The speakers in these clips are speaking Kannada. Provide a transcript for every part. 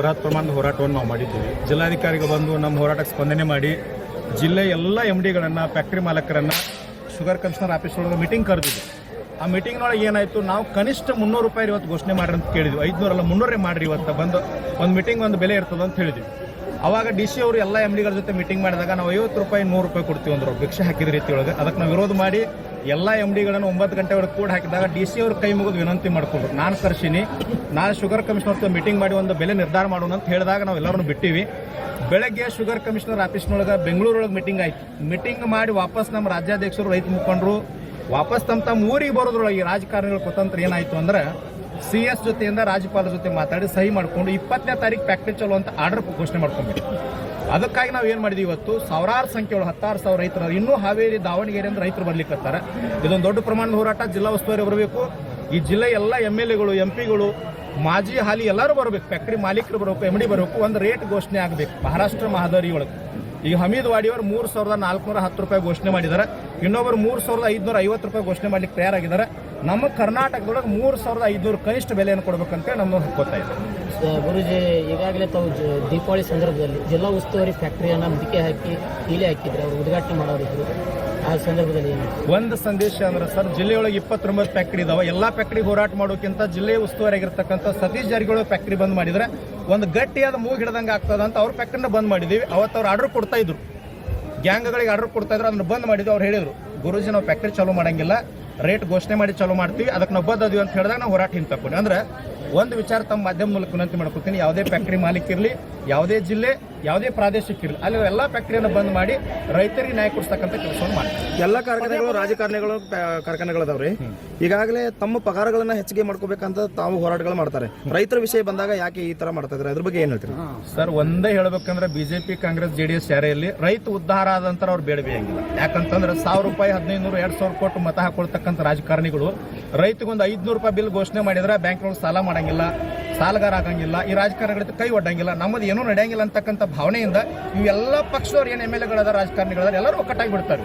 ಬೃಹತ್ ಪ್ರಮಾಣದ ಹೋರಾಟವನ್ನು ನಾವು ಮಾಡಿದ್ದೀವಿ. ಜಿಲ್ಲಾಧಿಕಾರಿಗೆ ಬಂದು ನಮ್ಮ ಹೋರಾಟಕ್ಕೆ ಸ್ಪಂದನೆ ಮಾಡಿ, ಜಿಲ್ಲೆ ಎಲ್ಲ ಎಂ ಡಿಗಳನ್ನು ಫ್ಯಾಕ್ಟ್ರಿ ಮಾಲಕರನ್ನು ಶುಗರ್ ಕಮಿಷನರ್ ಆಫೀಸ್ ಒಳಗೆ ಮೀಟಿಂಗ್ ಕರೆದಿದ್ವಿ. ಆ ಮೀಟಿಂಗ್ನೊಳಗೆ ಏನಾಯಿತು, ನಾವು ಕನಿಷ್ಠ ಮುನ್ನೂರು ರೂಪಾಯಿ ಇವತ್ತು ಘೋಷಣೆ ಮಾಡ್ರಿ ಅಂತ ಕೇಳಿದ್ವಿ. ಐದುನೂರಲ್ಲ ಮುನ್ನೂರೇ ಮಾಡಿರಿ ಇವತ್ತು ಬಂದು, ಒಂದು ಮೀಟಿಂಗ್ ಒಂದು ಬೆಲೆ ಇರ್ತದೆ ಅಂತ ಹೇಳಿದ್ವಿ. ಅವಾಗ ಡಿ ಸಿ ಅವರು ಎಲ್ಲ ಎಂ ಡಿಗಳ ಜೊತೆ ಮೀಟಿಂಗ್ ಮಾಡಿದಾಗ ನಾವು ಐವತ್ತು ರೂಪಾಯಿ ನೂರು ರೂಪಾಯಿ ಕೊಡ್ತೀವಿ ಅಂದ್ರೆ. ಭಿಕ್ಷೆ ಹಾಕಿದ ರೀತಿ ಒಳಗೆ ಅದಕ್ಕೆ ನಾವು ವಿರೋಧ ಮಾಡಿ ಎಲ್ಲ ಎಂ ಡಿಗಳನ್ನು ಒಂಬತ್ತು ಗಂಟೆ ಒಳಗೆ ಕೂಡ ಹಾಕಿದಾಗ ಡಿ ಸಿ ಅವ್ರ ಕೈ ಮುಗಿದು ವಿನಂತಿ ಮಾಡಿಕೊಂಡ್ರು ನಾನು ಕರ್ಸಿನಿ. ನಾನು ಶುಗರ್ ಕಮಿಷನರ್ ಮೀಟಿಂಗ್ ಮಾಡಿ ಒಂದು ಬೆಲೆ ನಿರ್ಧಾರ ಮಾಡೋಣ ಅಂತ ಹೇಳಿದಾಗ ನಾವು ಎಲ್ಲರನ್ನು ಬಿಟ್ಟಿವಿ. ಬೆಳಗ್ಗೆ ಶುಗರ್ ಕಮಿಷನರ್ ಆಫೀಸ್ನೊಳಗೆ ಬೆಂಗಳೂರೊಳಗೆ ಮೀಟಿಂಗ್ ಆಯ್ತು. ಮೀಟಿಂಗ್ ಮಾಡಿ ವಾಪಸ್ ನಮ್ಮ ರಾಜ್ಯಾಧ್ಯಕ್ಷರು, ರೈತ ಮುಖಂಡರು, ವಾಪಸ್ ತಮ್ಮ ತಮ್ಮ ಊರಿಗೆ ಬರೋದ್ರೊಳಗೆ ರಾಜಕಾರಣಿಗಳು ಕೊತಂತ್ರ ಏನಾಯಿತು ಏನಾಯ್ತು ಅಂದ್ರೆ ಸಿ ಎಸ್ ಜೊತೆಯಿಂದ ರಾಜ್ಯಪಾಲರ ಜೊತೆ ಮಾತಾಡಿ ಸಹಿ ಮಾಡ್ಕೊಂಡು ಇಪ್ಪತ್ತನೇ ತಾರೀಕು ಫ್ಯಾಕ್ಟ್ರಿ ಚಲೋ ಅಂತ ಆರ್ಡರ್ ಘೋಷಣೆ ಮಾಡ್ಕೊಂಡ್ಬಿಟ್ಟು ಅದಕ್ಕಾಗಿ ನಾವು ಏನು ಮಾಡಿದ್ವಿ ಇವತ್ತು? ಸಾವಿರಾರು ಸಂಖ್ಯೆ ಒಳ ಹತ್ತಾರು ಸಾವಿರ ರೈತರು, ಇನ್ನೂ ಹಾವೇರಿ, ದಾವಣಗೆರೆ ಅಂದ್ರೆ ರೈತರು ಬರ್ಲಿಕ್ಕತ್ತಾರ ಇದೊಂದು ದೊಡ್ಡ ಪ್ರಮಾಣದ ಹೋರಾಟ, ಜಿಲ್ಲಾ ಉಸ್ತುವಾರಿ ಬರಬೇಕು. ಈ ಜಿಲ್ಲೆ ಎಲ್ಲ ಎಂ ಎಲ್ ಎಗಳು, ಎಂ ಪಿಗಳು, ಮಾಜಿ ಹಾಲಿ ಎಲ್ಲರೂ ಬರಬೇಕು. ಫ್ಯಾಕ್ಟ್ರಿ ಮಾಲೀಕರು ಬರಬೇಕು ಎಂ ಡಿ ಬರಬೇಕು. ಒಂದು ರೇಟ್ ಘೋಷಣೆ ಆಗಬೇಕು, ಮಹಾರಾಷ್ಟ್ರ ಮಹಾದಾರಿ ಒಳಗೆ. ಈಗ ಹಮೀದ್ ವಾಡಿಯವರು ಮೂರು ಸಾವಿರದ ನಾಲ್ಕುನೂರ ಹತ್ತು ರೂಪಾಯಿ ಘೋಷಣೆ ಮಾಡಿದ್ದಾರೆ. ಇನ್ನೊಬ್ಬರು ಮೂರು ಸಾವಿರದ ಐದುನೂರ ಐವತ್ತು ರೂಪಾಯಿ ಘೋಷಣೆ ಮಾಡಲಿಕ್ಕೆ ತಯಾರಾಗಿದ್ದಾರೆ. ನಮ್ಮ ಕರ್ನಾಟಕದೊಳಗೆ ಮೂರು ಸಾವಿರದ ಐದುನೂರು ಕನಿಷ್ಠ ಬೆಲೆಯನ್ನು ಕೊಡಬೇಕಂತ ನಮ್ಮ ಸ- ಗುರೂಜಿ, ಈಗಾಗಲೇ ತಾವು ದೀಪಾವಳಿ ಸಂದರ್ಭದಲ್ಲಿ ಜಿಲ್ಲಾ ಉಸ್ತುವಾರಿ ಫ್ಯಾಕ್ಟರಿಯನ್ನು ಮುದುಕೆ ಹಾಕಿ ಕೀಲೆ ಹಾಕಿದ್ರೆ ಅವರು ಉದ್ಘಾಟನೆ ಮಾಡೋರಿದ್ರು ಆ ಒಂದು ಸಂದೇಶ ಅಂದ್ರೆ ಸರ್, ಜಿಲ್ಲೆಯೊಳಗೆ ಇಪ್ಪತ್ತೊಂಬತ್ತು ಫ್ಯಾಕ್ಟ್ರಿ ಇದಾವೆ. ಎಲ್ಲಾ ಫ್ಯಾಕ್ಟ್ರಿ ಹೋರಾಟ ಮಾಡೋಕ್ಕಿಂತ ಜಿಲ್ಲೆ ಉಸ್ತುವಾರಿಯಾಗಿರ್ತಕ್ಕಂಥ ಸತೀಶ್ ಜಾರಿಗಳು ಫ್ಯಾಕ್ಟ್ರಿ ಬಂದ್ ಮಾಡಿದ್ರೆ ಒಂದು ಗಟ್ಟಿಯಾದ ಮೂಗು ಹಿಡ್ದಂಗೆ ಆಗ್ತದ ಅಂತ ಅವ್ರ ಫ್ಯಾಕ್ಟ್ರಿನ ಬಂದ್ ಮಾಡಿದ್ವಿ. ಅವತ್ತು ಅವ್ರು ಆರ್ಡರ್ ಕೊಡ್ತಾ ಇದ್ರು. ಗ್ಯಾಂಗ್ಗಳಿಗೆ ಆರ್ಡರ್ ಕೊಡ್ತಾ ಇದ್ರು, ಅದನ್ನ ಬಂದ್ ಮಾಡಿದ್ವಿ ಅವ್ರು ಹೇಳಿದ್ರು. ಗುರುಜಿ, ನಾವು ಫ್ಯಾಕ್ಟ್ರಿ ಚಾಲೂ ಮಾಡಂಗಿಲ್ಲ. ರೇಟ್ ಘೋಷಣೆ ಮಾಡಿ ಚಾಲೂ ಮಾಡ್ತೀವಿ. ಅದಕ್ಕೆ ನಾವು ಬದ್ದದ್ವಿ ಅಂತ ಹೇಳಿದಾಗ ನಾವು ಹೋರಾಟ ಹಿಂತಕೊಂಡು ಅಂದ್ರೆ ಒಂದು ವಿಚಾರ ತಮ್ಮ ಮಾಧ್ಯಮ ಮೂಲಕ ವಿನಂತಿ ಮಾಡ್ಕೊತೀನಿ ಯಾವುದೇ ಫ್ಯಾಕ್ಟ್ರಿ ಮಾಲೀಕ ಇರಲಿ ಯಾವುದೇ ಜಿಲ್ಲೆ ಯಾವುದೇ ಪ್ರಾದೇಶಿಕ ಅಲ್ಲಿ ಎಲ್ಲ ಫ್ಯಾಕ್ಟರಿಯನ್ನು ಬಂದ್ ಮಾಡಿ ರೈತರಿಗೆ ನ್ಯಾಯ ಕೊಡಿಸ್ತಕ್ಕಂಥ ಕೆಲಸವನ್ನು ಮಾಡ್ತಾರೆ. ಎಲ್ಲ ಕಾರ್ಖಾನೆಗಳು ರಾಜಕಾರಣಿಗಳು ಕಾರ್ಖಾನೆಗಳದಾವ್ರಿ. ಈಗಾಗಲೇ ತಮ್ಮ ಪಗಾರಗಳನ್ನ ಹೆಚ್ಚಿಗೆ ಮಾಡ್ಕೋಬೇಕಂತ ತಾವು ಹೋರಾಟಗಳು ಮಾಡ್ತಾರೆ. ರೈತರ ವಿಷಯ ಬಂದಾಗ ಯಾಕೆ ಈ ತರ ಮಾಡ್ತಾ ಇದ್ದಾರೆ? ಅದ್ರ ಬಗ್ಗೆ ಏನ್ ಹೇಳ್ತೀರಿ? ಸರ್ ಒಂದೇ ಹೇಳ್ಬೇಕಂದ್ರೆ BJP Congress J D S ಯಾರೇ ಇರಲಿ ರೈತ ಉದ್ಧಾರ ಆದಂತರ ಅವ್ರು ಬೇಡಬೇಕಿಲ್ಲ ಯಾಕಂತಂದ್ರೆ ಸಾವಿರ ರೂಪಾಯಿ ಹದಿನೈದು ನೂರು ಎರಡು ಸಾವಿರ ಕೊಟ್ಟು ಮತ ಹಾಕೊಳ್ತಕ್ಕಂಥ ರಾಜಕಾರಣಿಗಳು ರೈತಗೊಂದು ಐದ್ನೂರು ರೂಪಾಯಿ ಬಿಲ್ ಘೋಷಣೆ ಮಾಡಿದ್ರೆ ಬ್ಯಾಂಕ್ನೊಳಗೆ ಸಾಲ ಮಾಡಂಗಿಲ್ಲ. ಸಾಲಗಾರ ಆಗಂಗಿಲ್ಲ ಈ ರಾಜಕಾರಣಿಗಳ ಕೈ ಒಡ್ಡಂಗಿಲ್ಲ ನಮ್ಮದು ಏನೂ ನಡೆಯಂಗಿಲ್ಲ ಅಂತಕ್ಕಂಥ ಭಾವನೆಯಿಂದ ಇವೆಲ್ಲ ಪಕ್ಷದವ್ರು ಏನು ಎಂ ಎಲ್ ಎಗಳದ ರಾಜಕಾರಣಿಗಳಾದ ಎಲ್ಲರೂ ಒಕ್ಕಟ್ಟಾಗಿ ಬಿಡ್ತಾರೆ.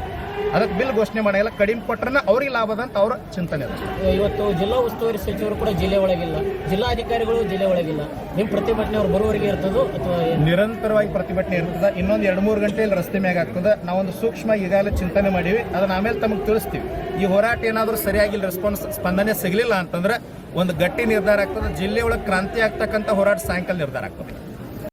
ಅದಕ್ಕೆ ಬಿಲ್ ಘೋಷಣೆ ಮಾಡಿಲ್ಲ ಕಡಿಮೆ ಕೊಟ್ಟರೆ ಅವ್ರಿಗೆ ಲಾಭದ ಅಂತ ಅವರ ಚಿಂತನೆ ಅದ. ಇವತ್ತು ಜಿಲ್ಲಾ ಉಸ್ತುವಾರಿ ಸಚಿವರು ಕೂಡ ಜಿಲ್ಲೆ ಒಳಗಿಲ್ಲ. ಜಿಲ್ಲಾಧಿಕಾರಿಗಳು ಜಿಲ್ಲೆ ಒಳಗಿಲ್ಲ. ನಿಮ್ಮ ಪ್ರತಿಭಟನೆ ಅವ್ರು ಬರುವವರಿಗೆ ಇರ್ತದೋ ಅಥವಾ ನಿರಂತರವಾಗಿ ಪ್ರತಿಭಟನೆ ಇರ್ತದೆ ಇನ್ನೊಂದು ಎರಡು ಮೂರು ಗಂಟೆಯಲ್ಲಿ ರಸ್ತೆ ಮ್ಯಾಗ ಆಗ್ತದೆ. ನಾವೊಂದು ಸೂಕ್ಷ್ಮ ಈಗಾಗಲೇ ಚಿಂತನೆ ಮಾಡೀವಿ ಅದನ್ನ ಆಮೇಲೆ ತಮಗೆ ತಿಳಿಸ್ತೀವಿ. ಈ ಹೋರಾಟ ಏನಾದರೂ ಸರಿಯಾಗಿ ರೆಸ್ಪಾನ್ಸ್ ಸ್ಪಂದನೆ ಸಿಗಲಿಲ್ಲ ಅಂತಂದ್ರೆ ಒಂದು ಗಟ್ಟಿ ನಿರ್ಧಾರ ಆಗ್ತದೆ. ಜಿಲ್ಲೆ ಒಳಗೆ ಕ್ರಾಂತಿ ಆಗ್ತಕ್ಕಂಥ ಹೋರಾಟ ಸಾಯಂಕಾಲ ನಿರ್ಧಾರ ಆಗ್ತದೆ.